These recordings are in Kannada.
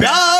ব্যাস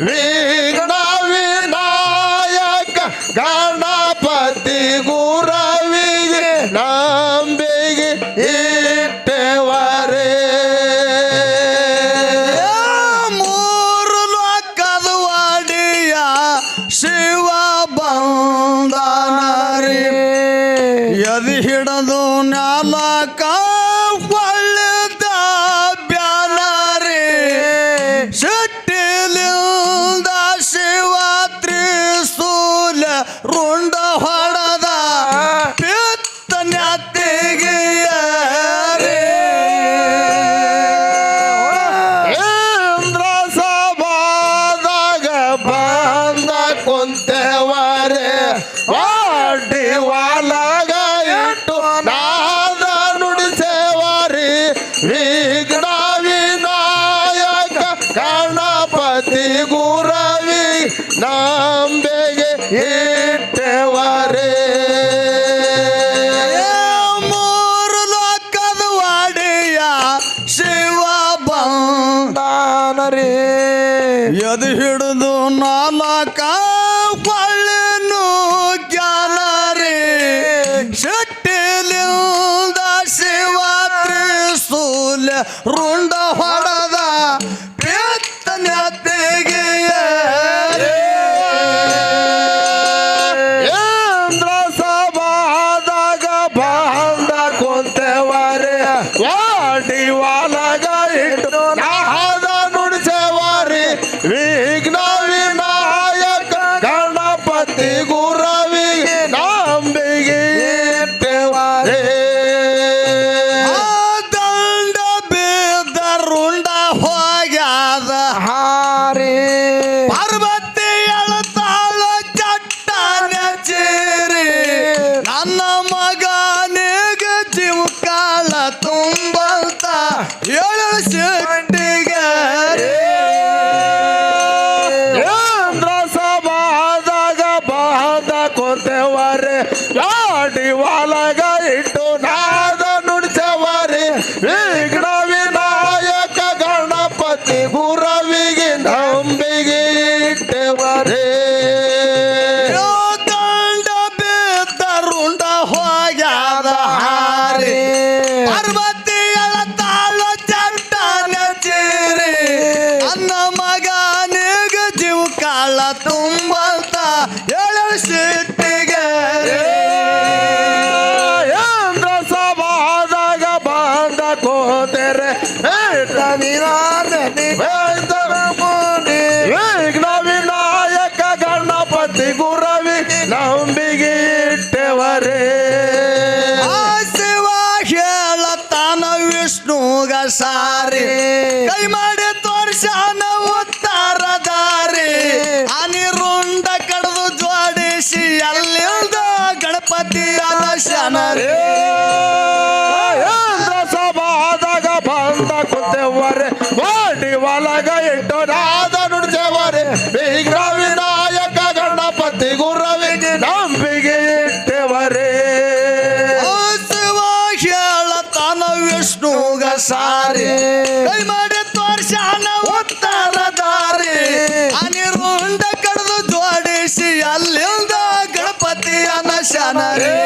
ವಿಘ್ನ ವಿನಾಯಕ ಗಣಪತಿ ಗುರವಿಗೆ ನಂಬಿಗೆ ಇಟ್ಟೆವರೇ. ಮೂರು ಲೋಕದ ವಾಡಿಯ ಶಿವ ಬಂದನರಿ ಎದಿ ಹಿಡದು ನಾಲಕ ರುಂಡ ಹೊಡದ ಸಾರಿ. ಕೈ ಮಾಡಿ ತೋರ್ಸ ಉತ್ತಾರ ದಾರಿ. ಅನಿರುಂಡ ಕಡದು ಜೋಡಿಸಿ ಅಲ್ಲಿ ಗಣಪತಿ ಅಲಶನ ಸಭಾದಾಗ ಬಂದ ಕುಂತೆವರೆ ಮಾಡಿ ಒಳಗ ಇಟ್ಟು ನಾದ ನುಡಿದೇವರೆ ಕೈ ಮಾಡಿ ತೋರಿಸಿ ಹಣ ಉತ್ತರ ದಾರಿ. ಅನಿರುಂಡ ಕಡ್ದು ಜೋಡಿಸಿ ಅಲ್ಲಿಂದ ಗಣಪತಿಯನ ಶನರೇ.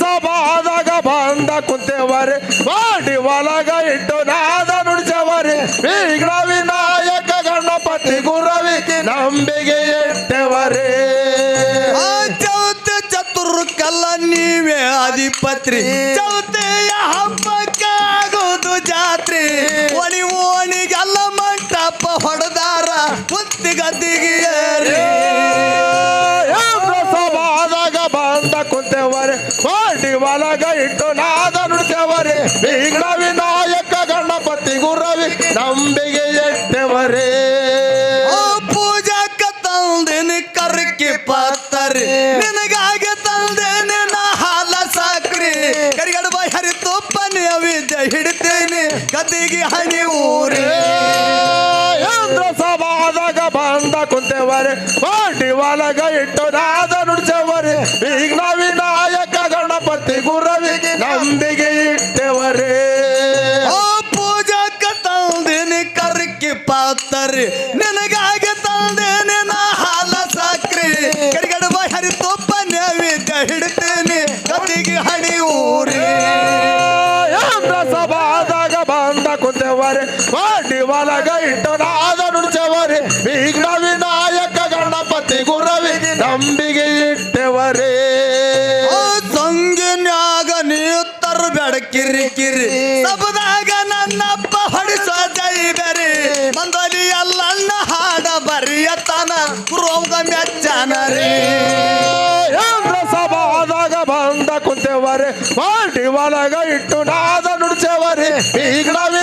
ಸಭಾದಾಗ ಬಂದ ಕುಂತೇವರೆ ಮಾಡಿ ಒಳಗ ಇಟ್ಟು ನಾದ ನುಡಿಸವರೆ. ವಿಘ್ನ ವಿನಾಯಕ ಗಣಪತಿ ಗುರವಿಗೆ ನಂಬಿಗೆ ಇಟ್ಟೆವರೇ. ಚೌತ ಚತುರ್ ಕಲ್ಲ ನೀವೇ ಅಧಿಪತ್ರಿ. ಚೌತ ಮಂಟಪ ಹೊಡೆದಾರ ಕುತ್ತಿ ಗದ್ದಿಗೆಯರಿ ಸಭಾದಾಗ ಬಂದ ಕುಂತೇವರೆ ಮಾಡಿ ಒಳಗ ಇಟ್ಟು ನಾದ ನುಡ್ತೇವರೆ ಬೀಗಡ ವಿನಾಯಕ ಗಣಪತಿ ಗುರವಿ ನಂಬಿಗೆ ತಂದೇನೆ ಕರ್ಕಿ ಪತ್ತರಿ ನಿನಗಾಗಿ ತಂದೇನೆ ನಾ ಹಾಲ ಸಾಕ್ರಿ. ಕರಿಗಡ ಬಾಯಿ ಹರಿ ತುಪ್ಪನೆ ಅವಿದ್ಯ ಹಿಡಿತೇನೆ ಗದ್ದಿಗೆ ಹನಿ ಬಂದ ಕುಂತೇವರೆ ಮಾಡಿ ಒಳಗ ಇಟ್ಟು ನಾದ ನುಡಿಸೇವರೆ? ಈಗ ವಿನಾಯಕ ಗಣಪತಿ ಗುರವಿಗೆ ನಂಬಿಗೆ ಇಟ್ಟೆವರೆ? ಪೂಜಾಕ ತಂದೇನೆ ಕರ್ಕಿ ಪಾತರಿ ನಿನಗಾಗಿ ತಂದೇನೆ ನಾ ಹಾಲ ಸಾಕ್ರಿ. ಕರಿಗಡ ಹರಿತೊಪ್ಪ ಅವಿದ್ಯ ಹಿಡಿತೇನೆ ಗದ್ದಿಗೆ ಹನಿ ಊರಿ. ಸಭಾದಾಗ ಬಂದ ಕುಂತೇವರೆ? ಮಾಡಿ ಒಳಗ ಇಟ್ಟು ನಾದ ನುಡಿಸೇವರೆ? ವಿಘ್ನ ಬೆಡಕಿರಿ ಕಿರಿ. ಸಬದಾಗ ನನ್ನಪ್ಪ ಹೊಡಿಸೋ ಜೈಬೆರಿ. ಮಂದಲಿ ಅಲ್ಲಣ್ಣ ಹಾಡ ಬರಿಯತನ. ಕುರೋಗ ಮೆಚ್ಚನ ರೀ ಸಭಾದಾಗ ಬಂದ ಕುಂತೇವರೆ. ಪಾರ್ಟಿ ಒಳಗ ಇಟ್ಟು ನಾದ ನುಡಿಸೇವರೆ. ಈಗ ವಿನಾಯಕ